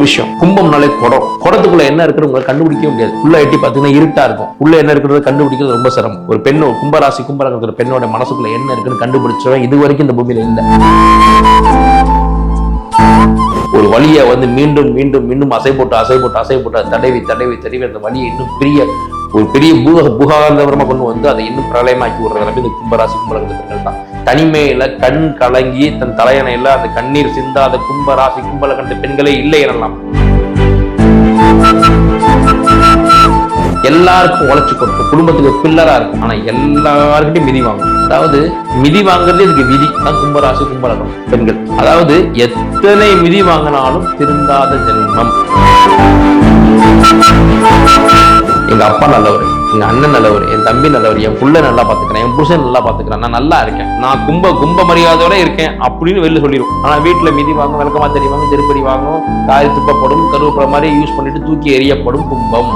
ஒரு விஷயம். கும்பம்னாலே குடம். குடத்துக்குள்ள என்ன இருக்குன்னு உங்களை கண்டுபிடிக்கவே முடியாது. உள்ள எட்டி பார்த்தீங்கன்னா இருட்டா இருக்கும். உள்ள என்ன இருக்கிறது கண்டுபிடிக்கிறது ரொம்ப சிரமம். ஒரு பெண்ணோ கும்பராசி கும்பராசி பெண்ணோட மனசுக்குள்ள என்ன இருக்குன்னு கண்டுபிடிச்சவன் இது வரைக்கும் இந்த பூமியில இல்லை. ஒரு வழியை வந்து மீண்டும் மீண்டும் மீண்டும் அசை போட்டு அசை போட்டு அசை போட்டு தடவி தடவி தடவி அந்த வழியை இன்னும் பெரிய ஒரு பெரிய பூக புகாந்தபுரமா கொண்டு வந்து அதை இன்னும் பிரளயமாக்கி விடுற நிலைமை இந்த கும்பராசி கும்பலகத்து பெண்கள் தான். தனிமையில கண் கலங்கி தன் தலையணையில அந்த கண்ணீர் சிந்தாத கும்பராசி கும்பலகண்ட பெண்களே இல்லை எனலாம். எல்லாருக்கும் உழைச்சு கொடுக்கும் குடும்பத்துக்கு பில்லரா இருக்கும் ஆனா எல்லாருக்கிட்டையும் மிதி வாங்கும். அதாவது மிதி வாங்குறது இதுக்கு விதி. தான் கும்பராசி கும்பலகம். பெண்கள். அதாவது எத்தனை மிதி வாங்கினாலும் திருந்தாத ஜென்மம். எங்கள் அப்பா நல்லவர் எங்க அண்ணன் நல்லவர் என் தம்பி நல்லவர் என் புள்ள நல்லா பாத்துக்கிறேன் என் புருஷன் நல்லா பாத்துக்கிறேன். நான் நல்லா இருக்கேன். நான் கும்ப கும்ப மரியாதையோட இருக்கேன் அப்படின்னு வெளில சொல்லிடும் ஆனா வீட்டுல மிதி வாங்கும் விளக்கமா தெரிவாங்க திருப்படி வாங்கும் காரி துப்பப்படும் கருவேப்பிலை மாதிரி யூஸ் பண்ணிட்டு தூக்கி எறியப்படும் கும்பம்.